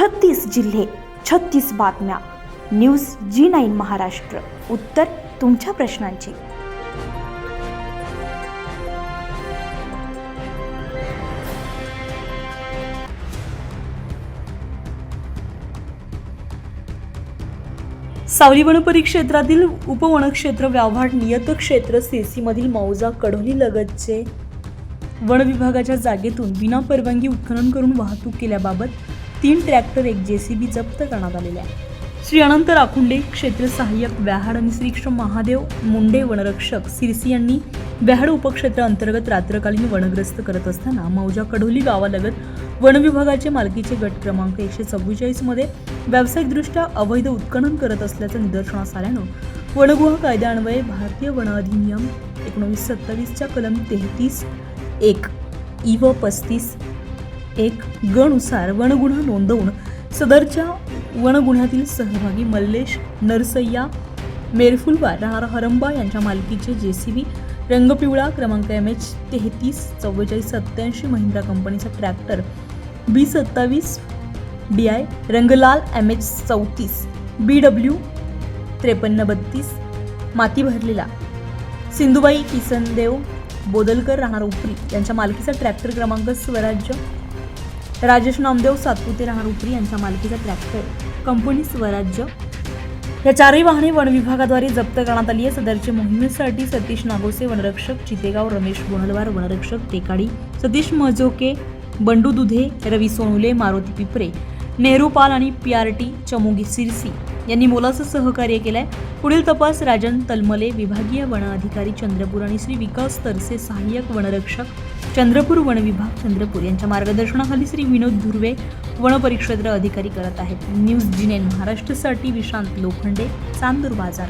छत्तीस जिल्हे छत्तीस बातम्या. News G nine Maharashtra. उत्तर तुमच्या प्रश्नांची. सावली वन परिक्षेत्रातील उपवनक्षेत्र व्यावहार नियत क्षेत्र सेसीमधील मौजा कढोली लगतचे वन विभागाच्या जागेतून विना परवानगी उत्खनन करून वाहतूक केल्याबाबत तीन ट्रॅक्टर एक जे सी बी जप्त करण्यात आलेले आहे श्री अनंत राखुंडे क्षेत्र सहाय्यक व्याहाड आणि श्री महादेव मुंडे वनरक्षक सिरसी यांनी व्याहाड उपक्षेत्र अंतर्गत रात्रकालीन वनग्रस्त करत असताना मौजा कडोली गावालगत वनविभागाचे मालकीचे गट क्रमांक एकशे चव्वेचाळीसमध्ये व्यावसायिकदृष्ट्या अवैध उत्खनन करत असल्याचं निदर्शनास आल्यानं वनगृह कायद्यान्वये भारतीय वन अधिनियम एकोणवीस सत्तावीसच्या कलम तेहतीस एक इ व पस्तीस एक गनुसार वनगुन्हा नोंदवून सदरच्या वनगुन्ह्यातील सहभागी मल्लेश नरसय्या मेरफुलवार राहणार हरंबा यांच्या मालकीचे जे सी बी रंगपिवळा क्रमांक एम एच तेहतीस चव्वेचाळीस सत्याऐंशी महिंद्रा कंपनीचा ट्रॅक्टर बी सत्तावीस D I Ranglal M H चौतीस बी डब्ल्यू त्रेपन्न बत्तीस माती भरलेला सिंधुबाई किसनदेव बोदलकर राहणार उपरी यांच्या मालकीचा ट्रॅक्टर क्रमांक स्वराज्य राजेश नामदेव सातपुते राहणार यांच्या मालकीचा ट्रॅक्टर कंपनी स्वराज्य. या चारही वाहने वन विभागाद्वारे जप्त करण्यात आली आहे. सदरच्या मोहिमेसाठी सतीश नागोसे वनरक्षक चितेगाव रमेश गोहलवार वनरक्षक टेकाडी सतीश मजोके बंडू दुधे रवी सोनुले मारुती पिपरे नेहरू पाल आणि P R T Chamogi Sirsi. यांनी मोलाचं सहकार्य केलंय. पुढील तपास राजन तलमले विभागीय वन अधिकारी चंद्रपूर आणि श्री विकास तरसे सहाय्यक वनरक्षक चंद्रपूर वन विभाग चंद्रपूर यांच्या मार्गदर्शनाखाली श्री विनोद धुर्वे वनपरिक्षेत्र अधिकारी करत आहेत. न्यूज जिनेन महाराष्ट्रसाठी विशांत लोखंडे चांदूर बाजार.